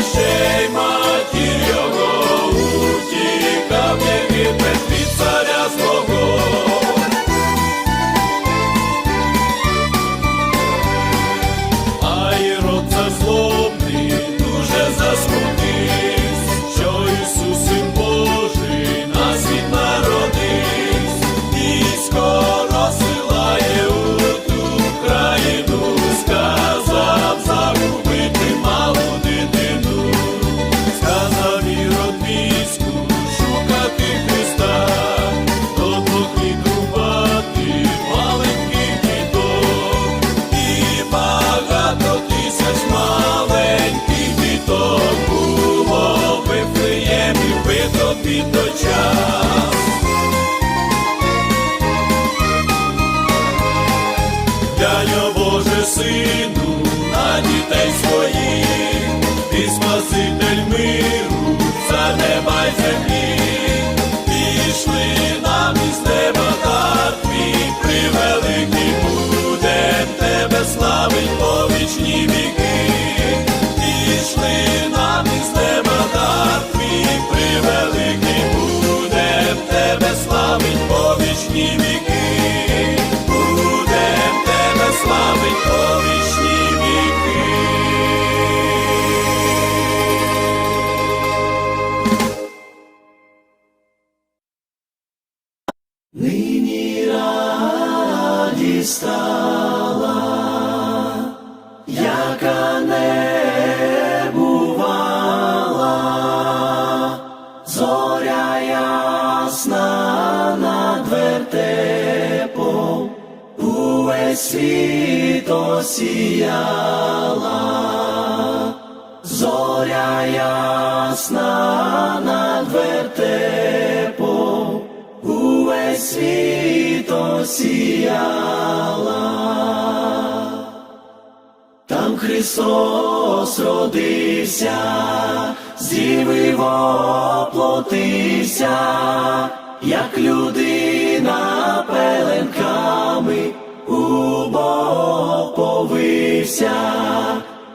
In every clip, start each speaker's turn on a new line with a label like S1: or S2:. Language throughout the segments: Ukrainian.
S1: очей матір його утікав, як і
S2: без царя. give it осіяла, там Христос родився, зрівив оплотився, як людина пеленками у Бог повився,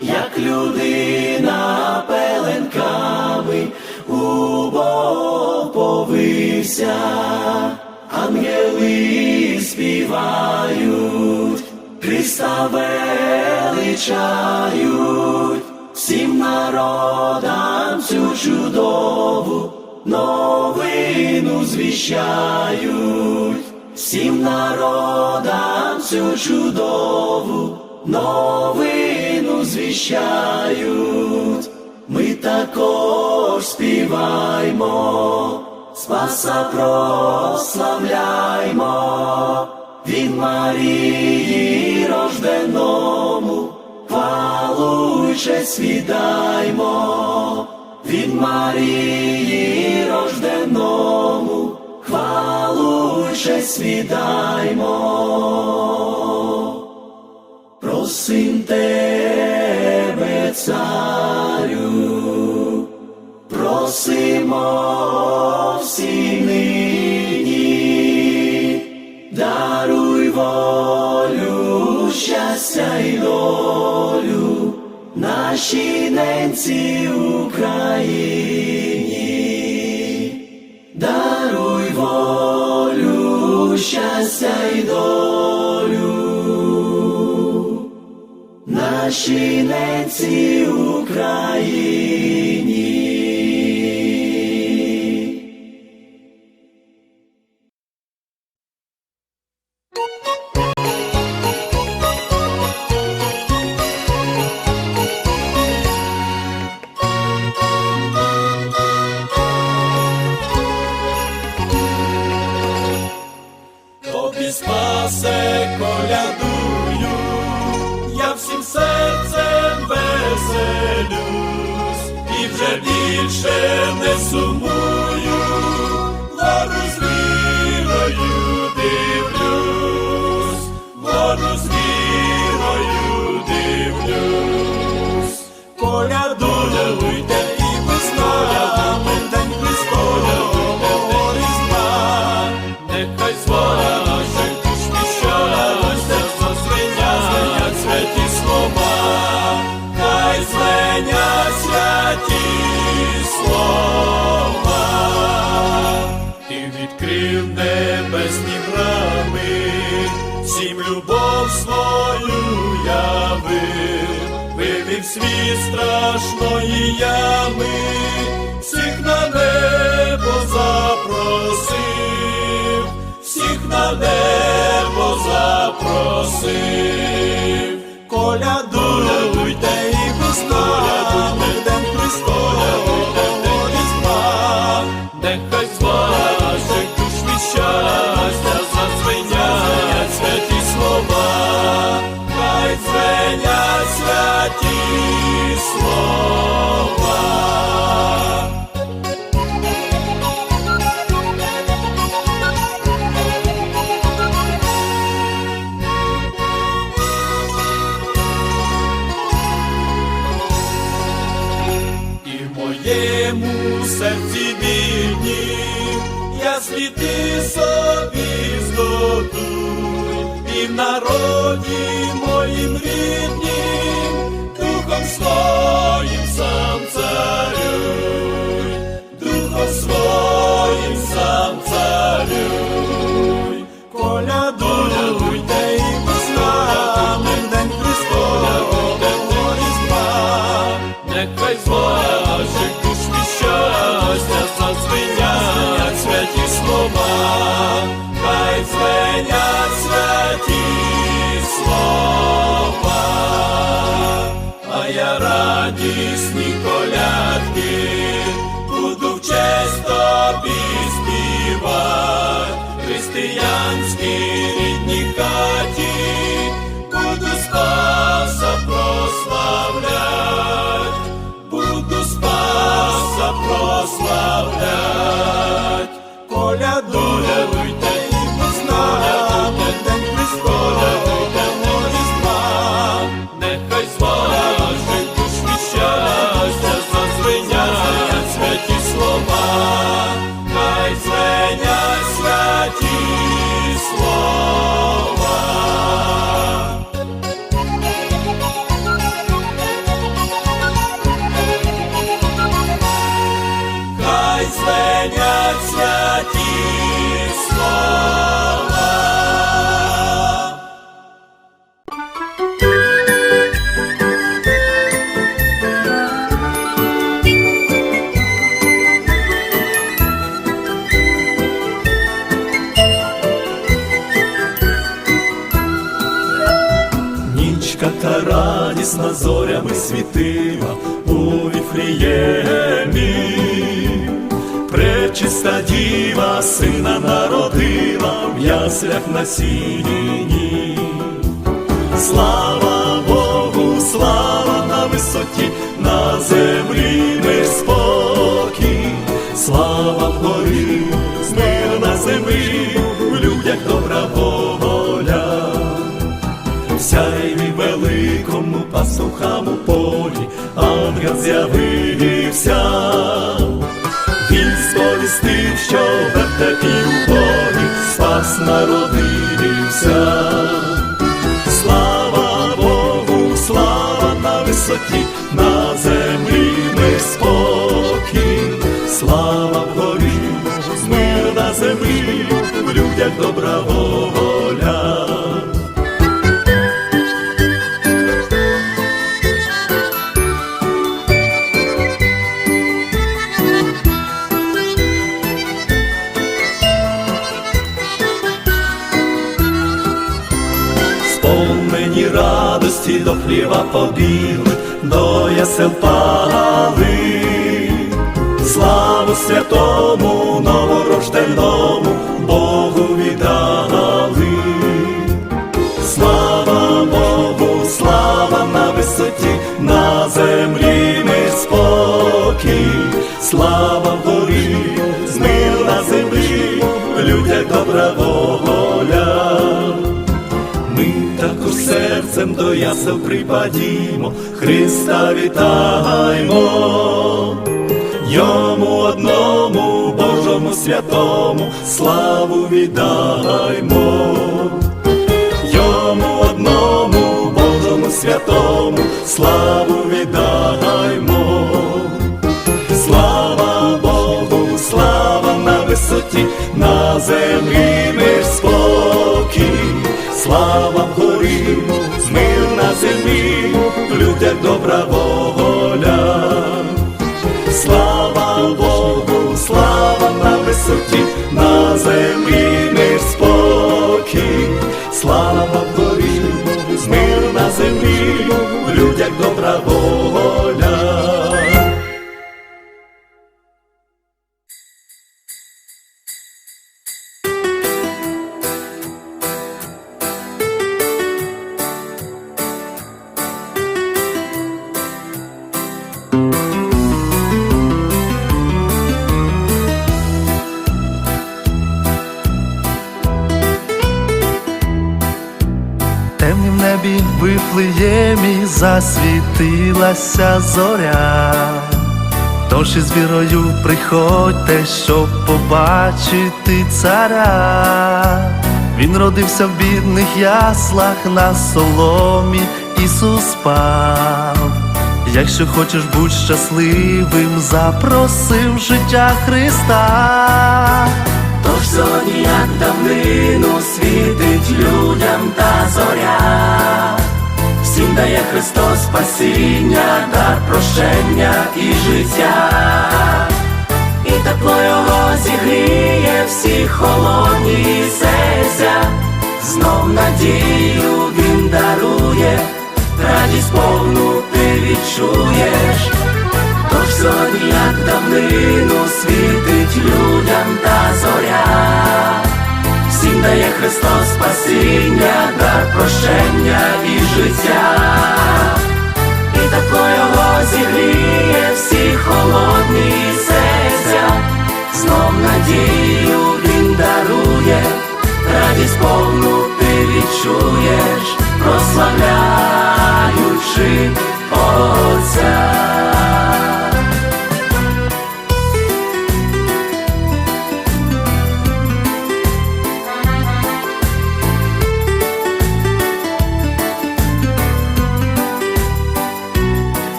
S2: як людина пеленками у Бог повився. Ангели співають, Христа величають, всім народам цю чудову новину звіщають, всім народам цю чудову новину звіщають, ми також співаємо. Спаса прославляймо від Марії рожденому, палуче свідаймо, від Марії рожденому, хвалуче свідаймо, просим тебе, царю, просимо всіх. Ти волю, щастя і долю нашій ненці Україні,
S1: даруй волю, щастя і долю, нашій ненці Україні. Світ страшної ями, всіх на небо запросив, всіх на небо запросив. Колядуйте і колядуйте, слова. І в моєму серці бідні, я світи собі здобуй, і в народі моїм ріднім, своїм сам царюй, духом своїм а я звенять святі слова.
S3: Нічка та радісна зорями світила у Віфліємі. Пречиста діва сина народила в яслях на сіні. Слава Богу, слава на висоті, на землі мир спокій, слава вгорі, мир на землі, в людях добра воля. Сяйві великому пастухам у полі, ангел з'явився, в вертепі у Богі спас народився. Слава Богу, слава на висоті, на землі ми спокій, слава вгорі, мир на землі, в людях добра воля.
S1: До хліва побігли, до ясел пали. Славу святому новорожденому Богу віддали. Слава Богу, слава на висоті, на землі ми спокій, слава вгорі, мир на землі, людях добра воля. Серцем до ясел припадімо, Христа вітаймо. Йому одному Божому святому славу віддаймо. Йому одному Божому святому славу віддаймо. Слава Богу, слава на висоті, на землі мир спокій, слава вгорі, мир на землі, в людях добра воля. Слава Богу, слава на висоті, на землі мир спокій, слава вгорі, мир на землі, в людях добра воля.
S4: Засвітилася зоря. Тож із вірою приходьте, щоб побачити царя. Він родився в бідних яслах на соломі, Ісус спав. Якщо хочеш бути щасливим, запросив життя Христа.
S2: Тож сьогодні, як давнину, світить людям та зоря, всім дає Христос спасіння, дар прощення і життя, і тепло його зігріє всі холодні серця, знов надію він дарує, радість повну ти відчуєш. Тож сьогодні, як давнину, світить людям та зоря, всім дає Христос спасіння, дар прощення і життя, і тепло його зігріє всі холодні серця, знов надію він дарує, радість повну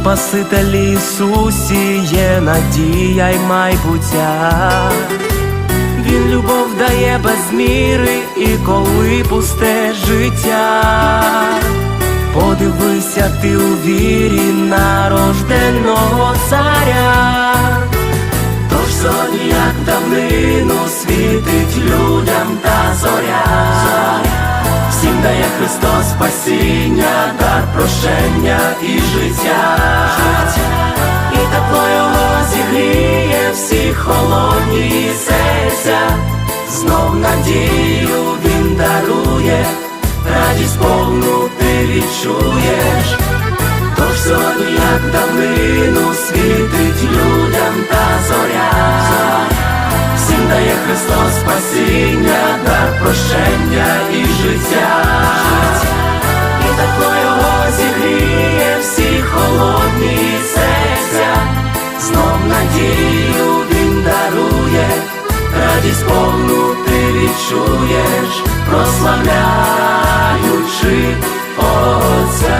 S2: Спасителі Ісусі є надія й майбуття. Він любов дає без міри і коли пусте життя. Подивися ти у вірі нарожденого царя. Тож сьогодні, як давнину, світить людям та зоря, всім дає Христос спасіння, дар прощення і життя, і тепло його зігріє всі холодні серця, знов надію він дарує, радість повну ти відчуєш. Тож сьогодні, як давнину, світить людям та зоря, всім дає Христос спасіння, дар прощення відчуєш, прославляючи Отця.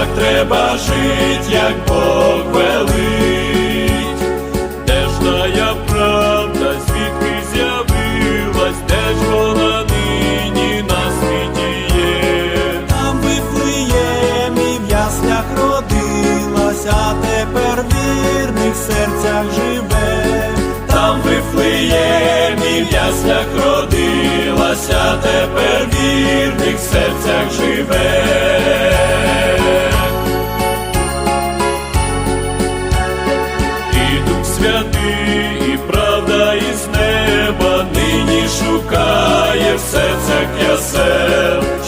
S1: Як треба жить, як Бог велить. Де ж тая правда, звідки з'явилась, де ж вона нині на світі є?
S3: Там в Вифлеємі в яслях родилась, а тепер в вірних серцях живе.
S1: Там в Вифлеємі в яслях родилася, тепер в вірних серцях живе.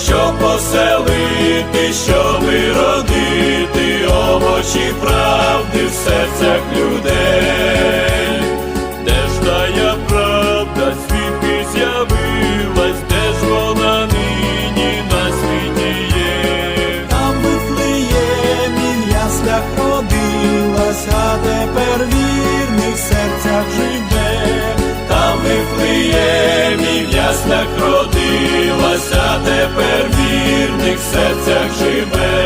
S1: Щоб поселити, щоб родити овочі правди в серцях людей. Де ж тая правда, звідки з'явилась, де ж вона нині на світі є?
S3: Там в Вифлеємі в яслях родилась, а тепер вірних серцях живе.
S1: Там в Вифлеємі в яслях тепер вірних серцях живе.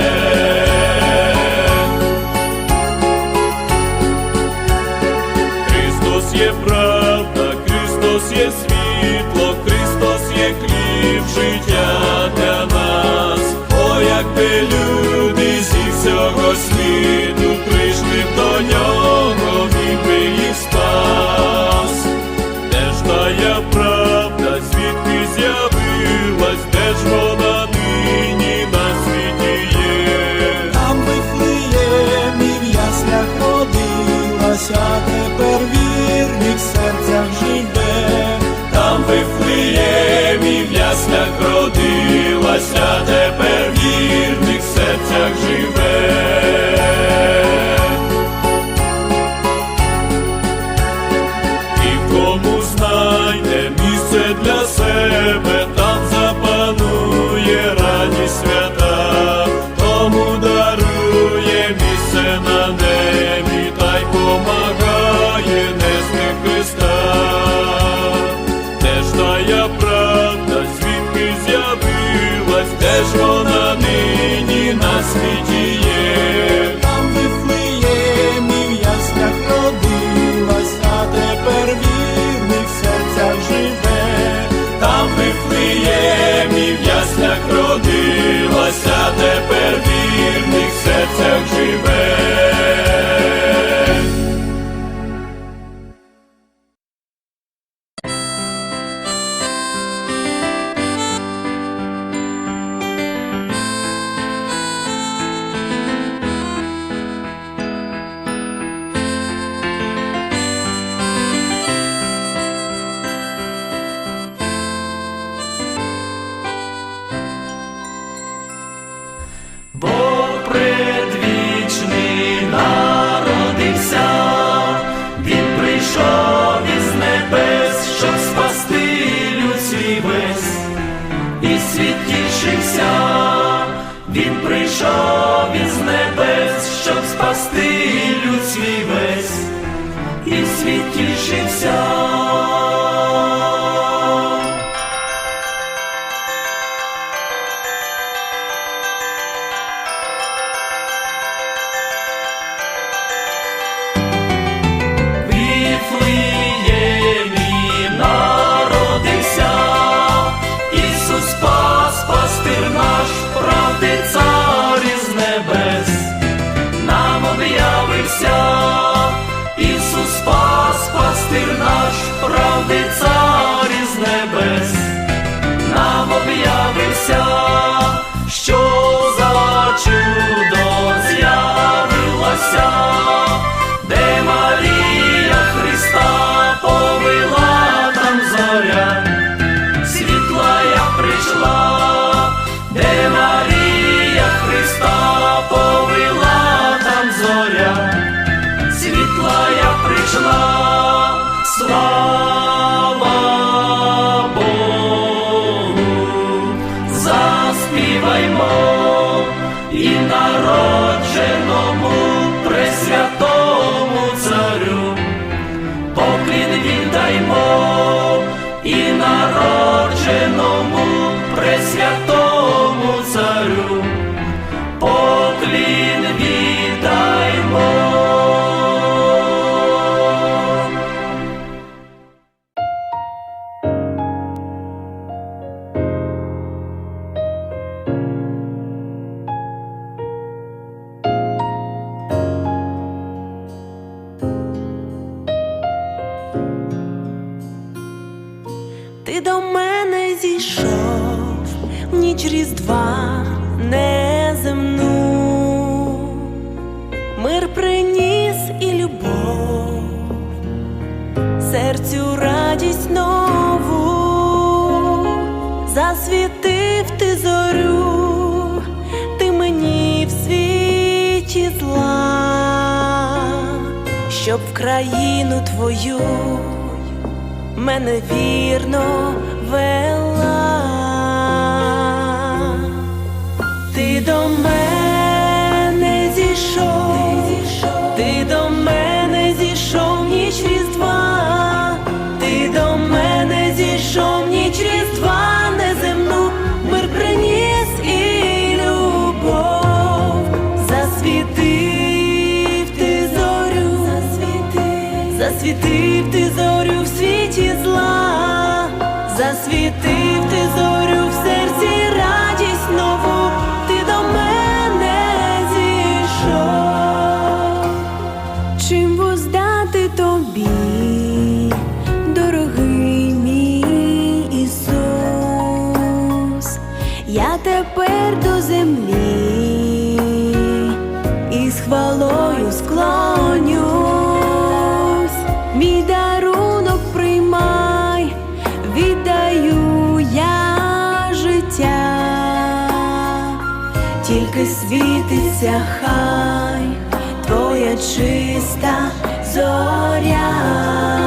S1: Родилася, тепер вірних серцях
S2: Він прийшов із небес, щоб спасти люд свій весь, і в. Віфлеємі світі зла, щоб в країну твою мене вірно вела. Ти до мене. світиться, хай твоя чиста зоря.